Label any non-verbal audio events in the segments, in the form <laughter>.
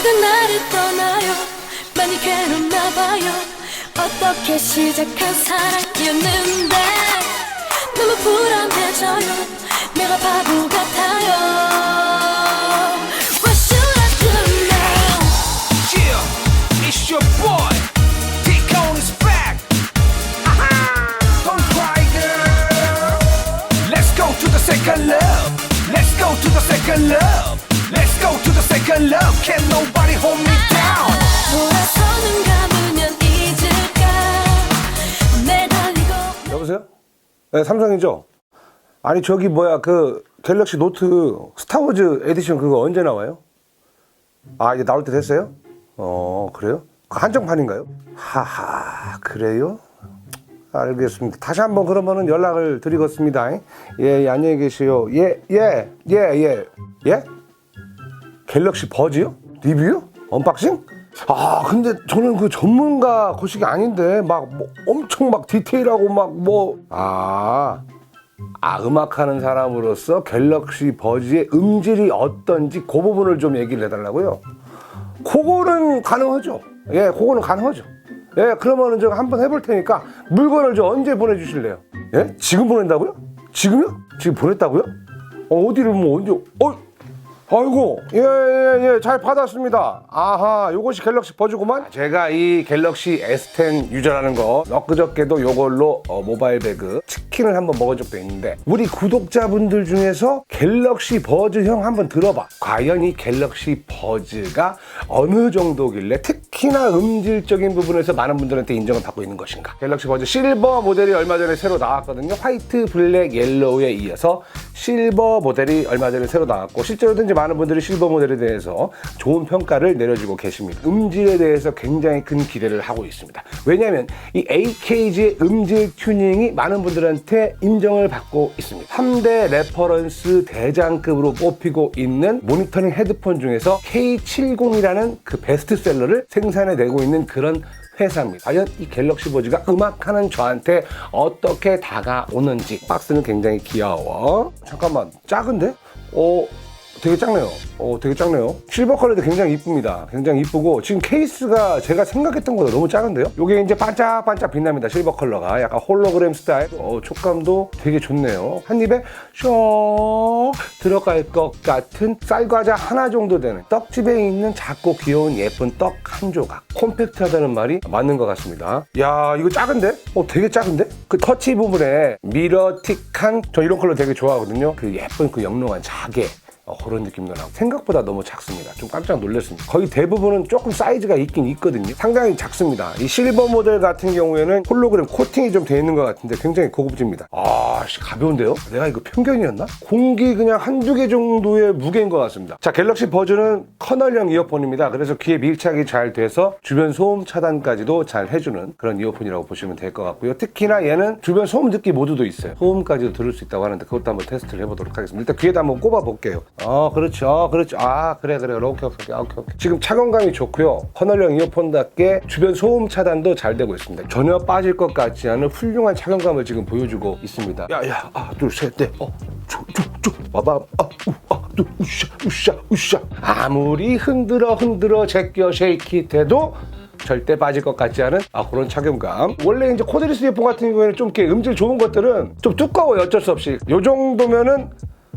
그댄 나를 떠나요 많이 괴롭나 봐요 어떻게 시작한 사랑이었는데 너무 불안해져요 내가 바보 같아요 What should I do now Yeah, it's your boy. Deacon is back. Aha! Don't cry, girl. Let's go to the second love. Let's go to the second love. Let's go to the second love. Can nobody hold me down? 돌아서는 감으면 잊을까 매달리고 여보세요? 네, 삼성이죠? 아니, 저기 뭐야, 그 갤럭시 노트 스타워즈 에디션 그거 언제 나와요? 아, 이제 나올 때 됐어요? 어, 그래요? 그 한정판인가요? 하하, 그래요? 알겠습니다. 다시 한번 그러면은 연락을 드리겠습니다. 예, 예, 안녕히 계세요. 예, 예, 예, 예. 예? 갤럭시 버즈요? 리뷰요? 언박싱? 아 근데 저는 그 전문가 거식이 아닌데 막 뭐 엄청 막 디테일하고 막뭐 아, 아 음악하는 사람으로서 갤럭시 버즈의 음질이 어떤지 그 부분을 좀 얘기를 해달라고요. 그거는 가능하죠. 예, 그거는 가능하죠. 예, 그러면은 제가 한번 해볼 테니까 물건을 저 언제 보내주실래요? 예? 지금 보낸다고요? 지금요? 지금 보냈다고요? 어, 어디를 뭐 언제? 어? 아이고 예예예 잘 받았습니다. 아하 요것이 갤럭시 버즈구만? 제가 이 갤럭시 S10 유저라는 거 엊그저께도 요걸로 어, 모바일 배그 치킨을 한번 먹은 적도 있는데 우리 구독자분들 중에서 갤럭시 버즈형 한번 들어봐. 과연 이 갤럭시 버즈가 어느 정도길래 특히나 음질적인 부분에서 많은 분들한테 인정을 받고 있는 것인가? 갤럭시 버즈 실버 모델이 얼마 전에 새로 나왔거든요. 화이트 블랙 옐로우에 이어서 실버 모델이 얼마 전에 새로 나왔고 실제로도 이제 많은 분들이 실버 모델에 대해서 좋은 평가를 내려주고 계십니다. 음질에 대해서 굉장히 큰 기대를 하고 있습니다. 왜냐하면 이 AKG의 음질 튜닝이 많은 분들한테 인정을 받고 있습니다. 3대 레퍼런스 대장급으로 뽑히고 있는 모니터링 헤드폰 중에서 K70이라는 그 베스트셀러를 생산해내고 있는 그런 회사입니다. 과연 이 갤럭시 버즈가 음악하는 저한테 어떻게 다가오는지 박스는 굉장히 귀여워. 잠깐만 작은데? 어 되게 작네요. 어 되게 작네요. 실버 컬러도 굉장히 이쁩니다. 굉장히 이쁘고 지금 케이스가 제가 생각했던 것보다 너무 작은데요? 이게 이제 반짝반짝 빛납니다. 실버 컬러가 약간 홀로그램 스타일. 어 촉감도 되게 좋네요. 한 입에 쏙 들어갈 것 같은 쌀과자 하나 정도 되는 떡집에 있는 작고 귀여운 예쁜 떡 한 조각. 콤팩트하다는 말이 맞는 것 같습니다. 야 이거 작은데? 어 되게 작은데? 그 터치 부분에 미러틱한 저 이런 컬러 되게 좋아하거든요. 그 예쁜 그 영롱한 자개. 어, 그런 느낌도 나고 생각보다 너무 작습니다. 좀 깜짝 놀랐습니다. 거의 대부분은 조금 사이즈가 있긴 있거든요. 상당히 작습니다. 이 실버 모델 같은 경우에는 홀로그램 코팅이 좀 돼 있는 것 같은데 굉장히 고급집니다. 아, 씨, 가벼운데요? 내가 이거 편견이었나? 공기 그냥 한두 개 정도의 무게인 것 같습니다. 자, 갤럭시 버즈는 커널형 이어폰입니다. 그래서 귀에 밀착이 잘 돼서 주변 소음 차단까지도 잘 해주는 그런 이어폰이라고 보시면 될 것 같고요. 특히나 얘는 주변 소음 듣기 모드도 있어요. 소음까지도 들을 수 있다고 하는데 그것도 한번 테스트를 해보도록 하겠습니다. 일단 귀에다 한번 꼽아 볼게요. 어, 그렇죠. 어, 그렇죠. 아, 그래, 그래. 오케이, 오케이, 오케이, 오케이. 지금 착용감이 좋고요. 커널형 이어폰답게 주변 소음 차단도 잘 되고 있습니다. 전혀 빠질 것 같지 않은 훌륭한 착용감을 지금 보여주고 있습니다. 야, 야, 아, 둘, 셋, 넷, 어, 쭉, 쭉, 쭉, 와봐, 아, 우, 아, 둘, 우샤, 우샤, 우샤. 아무리 흔들어, 흔들어, 제껴, 쉐이킷 해도 절대 빠질 것 같지 않은 아, 그런 착용감. 원래 이제 코드리스 이어폰 같은 경우에는 좀 이렇게 음질 좋은 것들은 좀 두꺼워요, 어쩔 수 없이. 요 정도면은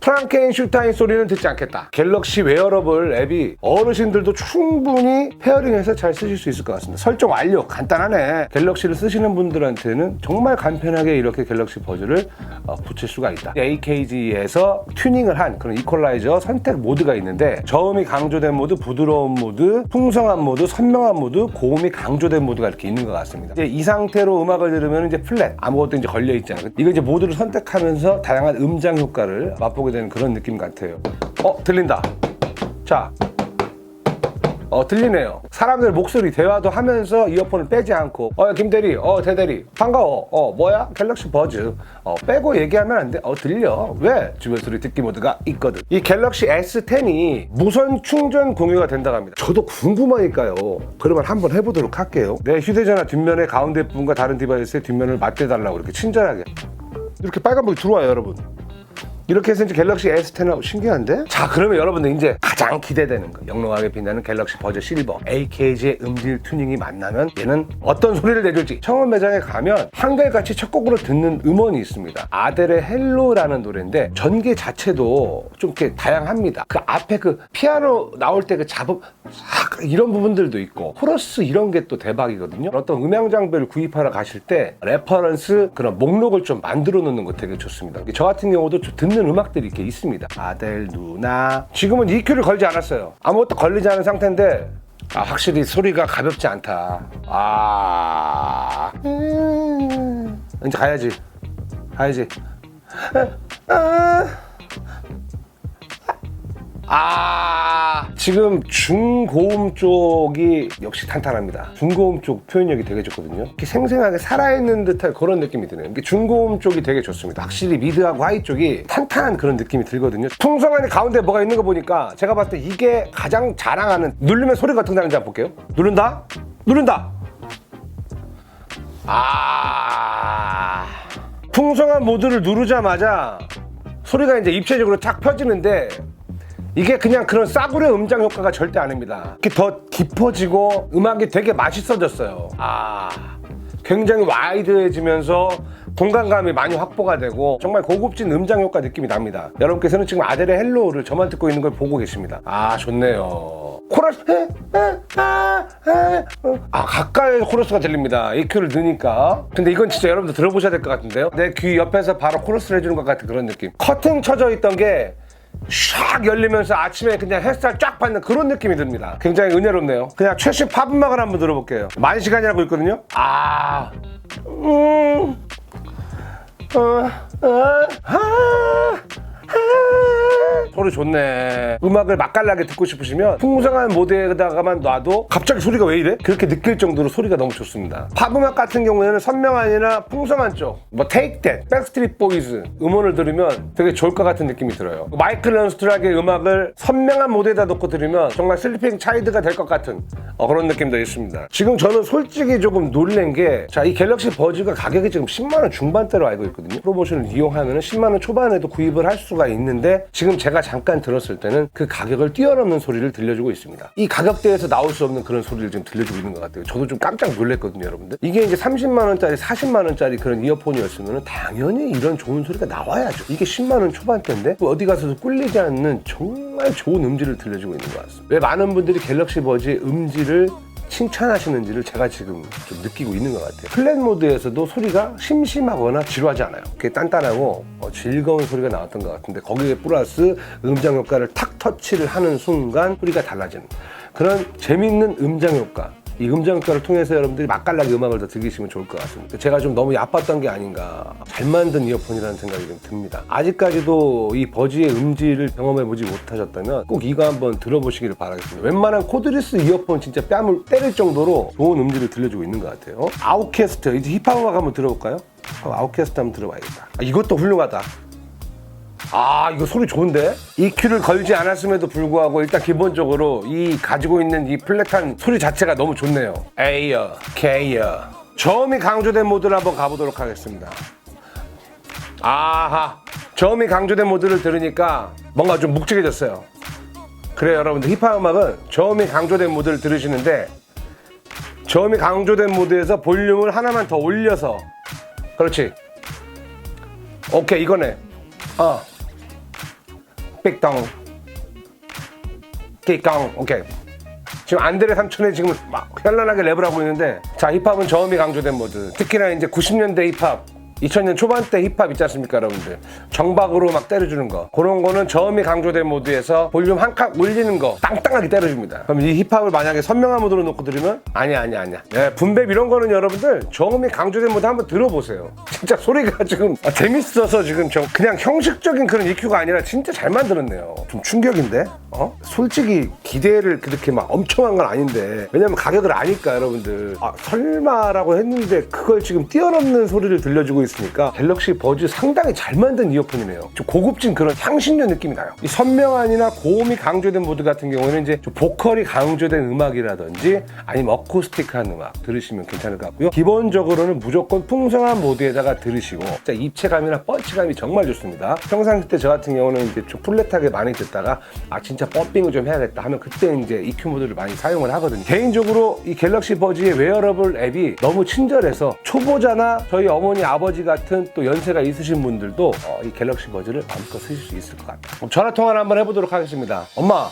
프랑켄슈타인 소리는 듣지 않겠다. 갤럭시 웨어러블 앱이 어르신들도 충분히 페어링해서 잘 쓰실 수 있을 것 같습니다. 설정 완료. 간단하네. 갤럭시를 쓰시는 분들한테는 정말 간편하게 이렇게 갤럭시 버즈를 어, 붙일 수가 있다. AKG에서 튜닝을 한 그런 이퀄라이저 선택 모드가 있는데 저음이 강조된 모드, 부드러운 모드, 풍성한 모드, 선명한 모드, 고음이 강조된 모드가 이렇게 있는 것 같습니다. 이제 이 상태로 음악을 들으면 이제 플랫 아무것도 이제 걸려 있잖아요. 이거 이제 모드를 선택하면서 다양한 음장 효과를 맛보게 되는 그런 느낌 같아요. 어 들린다. 자. 어 들리네요. 사람들 목소리 대화도 하면서 이어폰을 빼지 않고 어 김대리, 어 대대리 반가워. 어 뭐야 갤럭시 버즈. 어 빼고 얘기하면 안 돼. 어 들려. 왜? 주변 소리 듣기 모드가 있거든. 이 갤럭시 S10이 무선 충전 공유가 된다고 합니다. 저도 궁금하니까요. 그러면 한번 해보도록 할게요. 내 휴대전화 뒷면의 가운데 부분과 다른 디바이스의 뒷면을 맞대달라고 이렇게 친절하게 이렇게 빨간 불이 들어와요, 여러분. 이렇게 해서 이제 갤럭시 S10하고 신기한데? 자 그러면 여러분들 이제 가장 기대되는 거 영롱하게 빛나는 갤럭시 버즈 실버 AKG의 음질 튜닝이 만나면 얘는 어떤 소리를 내줄지. 청원 매장에 가면 한결같이 첫 곡으로 듣는 음원이 있습니다. 아델의 헬로라는 노래인데 전개 자체도 좀 이렇게 다양합니다. 그 앞에 그 피아노 나올 때 그 잡음 싹 이런 부분들도 있고 코러스 이런 게 또 대박이거든요. 어떤 음향 장비를 구입하러 가실 때 레퍼런스 그런 목록을 좀 만들어 놓는 거 되게 좋습니다. 저 같은 경우도 좀 듣는 음악들이 이렇게 있습니다. 아델 누나. 지금은 EQ를 걸지 않았어요. 아무것도 걸리지 않은 상태인데 아 확실히 소리가 가볍지 않다. 아. 음, 이제 가야지. 가야지. 아, 아 지금 중고음 쪽이 역시 탄탄합니다. 중고음 쪽 표현력이 되게 좋거든요. 이렇게 생생하게 살아있는 듯한 그런 느낌이 드네요. 이게 중고음 쪽이 되게 좋습니다. 확실히 미드하고 하이 쪽이 탄탄한 그런 느낌이 들거든요. 풍성한 가운데 뭐가 있는 거 보니까 제가 봤을 때 이게 가장 자랑하는 누르면 소리가 어떻게 나는지 한번 볼게요. 누른다? 누른다! 아. 풍성한 모드를 누르자마자 소리가 이제 입체적으로 탁 펴지는데 이게 그냥 그런 싸구려 음장 효과가 절대 아닙니다. 이렇게 더 깊어지고 음악이 되게 맛있어졌어요. 아, 굉장히 와이드해지면서 공간감이 많이 확보가 되고 정말 고급진 음장 효과 느낌이 납니다. 여러분께서는 지금 아델의 헬로우를 저만 듣고 있는 걸 보고 계십니다. 아, 좋네요. 코러스, 아, 에, 어. 아, 가까이 코러스가 들립니다. EQ를 넣으니까. 근데 이건 진짜 여러분들 들어보셔야 될 것 같은데요. 내 귀 옆에서 바로 코러스를 해주는 것 같은 그런 느낌. 커튼 쳐져 있던 게 샥 열리면서 아침에 그냥 햇살 쫙 받는 그런 느낌이 듭니다. 굉장히 은혜롭네요. 그냥 최신 팝 음악을 한번 들어볼게요. 만 시간이라고 있거든요. 아, 음, 어, 어, 아, 아. 소리 좋네. 음악을 맛깔나게 듣고 싶으시면 풍성한 모드에다가만 놔도 갑자기 소리가 왜 이래? 그렇게 느낄 정도로 소리가 너무 좋습니다. 팝 음악 같은 경우에는 선명한이나 풍성한 쪽, 뭐 Take That, Backstreet Boys 음원을 들으면 되게 좋을 것 같은 느낌이 들어요. 마이클 런스트락의 음악을 선명한 모드에다 놓고 들으면 정말 슬리핑 차이드가 될 것 같은 어, 그런 느낌도 있습니다. 지금 저는 솔직히 조금 놀란 게, 자, 이 갤럭시 버즈가 가격이 지금 10만 원 중반대로 알고 있거든요. 프로모션을 이용하면 10만 원 초반에도 구입을 할 수가 있는데, 지금 제가 잠깐 들었을 때는 그 가격을 뛰어넘는 소리를 들려주고 있습니다. 이 가격대에서 나올 수 없는 그런 소리를 지금 들려주고 있는 것 같아요. 저도 좀 깜짝 놀랐거든요, 여러분들. 이게 이제 30만 원짜리, 40만 원짜리 그런 이어폰이었으면 당연히 이런 좋은 소리가 나와야죠. 이게 10만 원 초반대인데, 어디 가서도 꿀리지 않는 정말 좋은 음질을 들려주고 있는 것 같습니다. 왜 많은 분들이 갤럭시 버즈의 음질을 칭찬하시는지를 제가 지금 좀 느끼고 있는 것 같아요. 플랫 모드에서도 소리가 심심하거나 지루하지 않아요. 이렇게 단단하고 어, 즐거운 소리가 나왔던 것 같은데 거기에 플러스 음장 효과를 탁 터치를 하는 순간 소리가 달라지는 그런 재밌는 음장 효과. 이 효과를 통해서 여러분들이 맛깔나게 음악을 더 즐기시면 좋을 것 같습니다. 제가 좀 너무 얕봤던 게 아닌가. 잘 만든 이어폰이라는 생각이 좀 듭니다. 아직까지도 이 버즈의 음질을 경험해보지 못하셨다면 꼭 이거 한번 들어보시기를 바라겠습니다. 웬만한 코드리스 이어폰 진짜 뺨을 때릴 정도로 좋은 음질을 들려주고 있는 것 같아요. 아웃캐스트, 이제 힙합 음악 한번 들어볼까요? 아웃캐스트 한번 들어봐야겠다. 아, 이것도 훌륭하다. 아 이거 소리 좋은데? EQ를 걸지 않았음에도 불구하고 일단 기본적으로 이 가지고 있는 이 플랫한 소리 자체가 너무 좋네요. A어, K어 저음이 강조된 모드를 한번 가보도록 하겠습니다. 아하. 저음이 강조된 모드를 들으니까 뭔가 좀 묵직해졌어요. 그래요 여러분들. 힙합 음악은 저음이 강조된 모드를 들으시는데 저음이 강조된 모드에서 볼륨을 하나만 더 올려서 그렇지. 오케이 이거네 어. 삑덩. 띠깡. 오케이. 지금 안드레 삼촌이 지금 막 현란하게 랩을 하고 있는데 자 힙합은 저음이 강조된 모드 특히나 이제 90년대 힙합 2000년 초반대 힙합 있지 않습니까 여러분들? 정박으로 막 때려주는 거. 그런 거는 저음이 강조된 모드에서 볼륨 한 칸 올리는 거 땅땅하게 때려줍니다. 그럼 이 힙합을 만약에 선명한 모드로 놓고 들으면 아니야 아니야 아니야. 네, 분배 이런 거는 여러분들 저음이 강조된 모드 한번 들어보세요. 진짜 소리가 <laughs> 지금 아, 재밌어서 지금 저 그냥 형식적인 그런 EQ가 아니라 진짜 잘 만들었네요. 좀 충격인데? 어? 솔직히 기대를 그렇게 막 엄청 한 건 아닌데 왜냐면 가격을 아니까 여러분들. 아 설마라고 했는데 그걸 지금 뛰어넘는 소리를 들려주고 있 으니까 갤럭시 버즈 상당히 잘 만든 이어폰이네요. 좀 고급진 그런 향신료 느낌이 나요. 이 선명함이나 고음이 강조된 모드 같은 경우는 이제 좀 보컬이 강조된 음악이라든지 아니면 어쿠스틱한 음악 들으시면 괜찮을 것 같고요. 기본적으로는 무조건 풍성한 모드에다가 들으시고 진짜 입체감이나 펀치감이 정말 좋습니다. 평상시 때 저 같은 경우는 이제 좀 플랫하게 많이 듣다가 아 진짜 펌핑을 좀 해야겠다 하면 그때 이제 EQ 모드를 많이 사용을 하거든요. 개인적으로 이 갤럭시 버즈의 웨어러블 앱이 너무 친절해서 초보자나 저희 어머니 아버지 같은 또 연세가 있으신 분들도 어, 이 갤럭시 버즈를 마음껏 쓰실 수 있을 것 같아요. 그럼 전화 통화를 한번 해보도록 하겠습니다. 엄마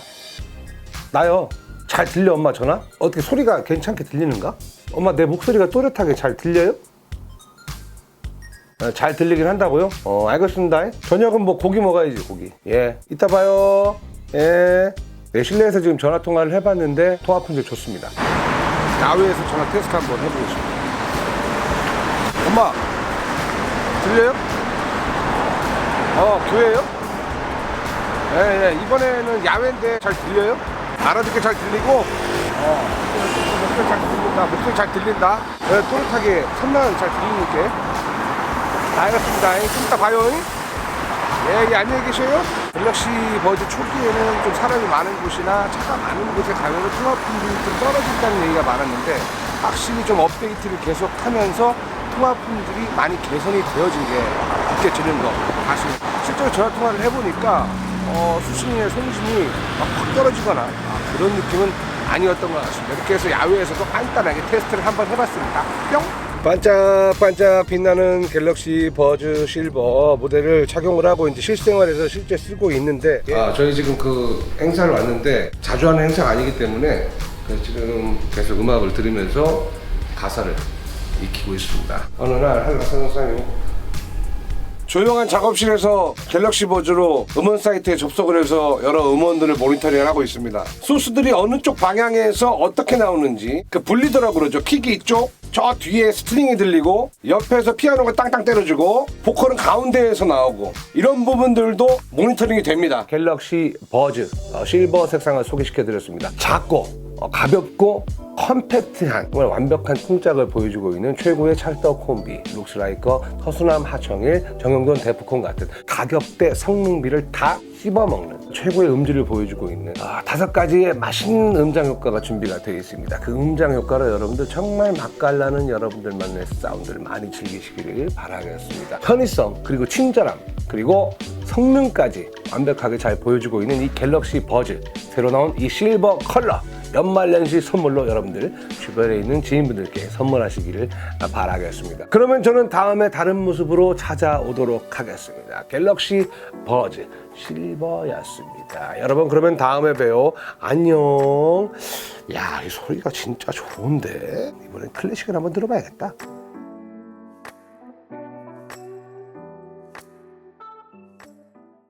나요. 잘 들려 엄마 전화? 어떻게 소리가 괜찮게 들리는가? 엄마 내 목소리가 또렷하게 잘 들려요? 어, 잘 들리긴 한다고요? 어 알겠습니다. 저녁은 뭐 고기 먹어야지 고기. 예 이따 봐요. 예. 네, 실내에서 지금 전화 통화를 해봤는데 통화 품질 좋습니다. 야외에서 전화 테스트 한번 해보겠습니다. 엄마 들려요? 어 교회요? 예, 예 이번에는 야외인데 잘 들려요? 알아듣게 잘 들리고 어 목소리 잘 들린다 목소리 잘 들린다 예, 또렷하게 선명하게 잘 들리니까 알겠습니다. 좀 이따 봐요. 예, 예, 안녕히 계세요. 갤럭시 버즈 초기에는 좀 사람이 많은 곳이나 차가 많은 곳에 가면 통화 품질이 좀 떨어진다는 얘기가 많았는데 확실히 좀 업데이트를 계속 하면서 통화 품질이 많이 개선이 되어진 게 느껴지는 거 같습니다. 실제로 전화 통화를 해보니까 어, 수신의 송신이 막확 떨어지거나 아, 그런 느낌은 아니었던 것 같습니다. 이렇게 해서 야외에서도 간단하게 테스트를 한번 해봤습니다. 뿅! 반짝반짝 빛나는 갤럭시 버즈 실버 모델을 착용을 하고 이제 실생활에서 실제 쓰고 있는데 아 저희 지금 그 행사를 왔는데 자주 하는 행사가 아니기 때문에 그 지금 계속 음악을 들으면서 가사를 익히고 있습니다 어느 날 한라산 선생님 조용한 작업실에서 갤럭시 버즈로 음원 사이트에 접속을 해서 여러 음원들을 모니터링을 하고 있습니다. 소스들이 어느 쪽 방향에서 어떻게 나오는지 그 분리더라고 그러죠. 킥이 이쪽, 저 뒤에 스트링이 들리고 옆에서 피아노가 땅땅 때려주고 보컬은 가운데에서 나오고 이런 부분들도 모니터링이 됩니다. 갤럭시 버즈 어, 실버 색상을 소개시켜드렸습니다. 작고 어, 가볍고 컴팩트한 정말 완벽한 통짝을 보여주고 있는 최고의 찰떡 콤비 룩스라이커 서수남 하청일 정영돈 데프콘 같은 가격대 성능비를 다 씹어먹는 최고의 음질을 보여주고 있는 아, 다섯 가지의 맛있는 음장 효과가 준비가 되어 있습니다. 그 음장 효과로 여러분들 정말 맛깔나는 여러분들만의 사운드를 많이 즐기시기를 바라겠습니다. 편의성 그리고 친절함 그리고 성능까지 완벽하게 잘 보여주고 있는 이 갤럭시 버즈 새로 나온 이 실버 컬러 연말연시 선물로 여러분들 주변에 있는 지인분들께 선물하시기를 바라겠습니다. 그러면 저는 다음에 다른 모습으로 찾아오도록 하겠습니다. 갤럭시 버즈 실버였습니다. 여러분 그러면 다음에 봬요. 안녕. 야, 이 소리가 진짜 좋은데 이번엔 클래식을 한번 들어봐야겠다.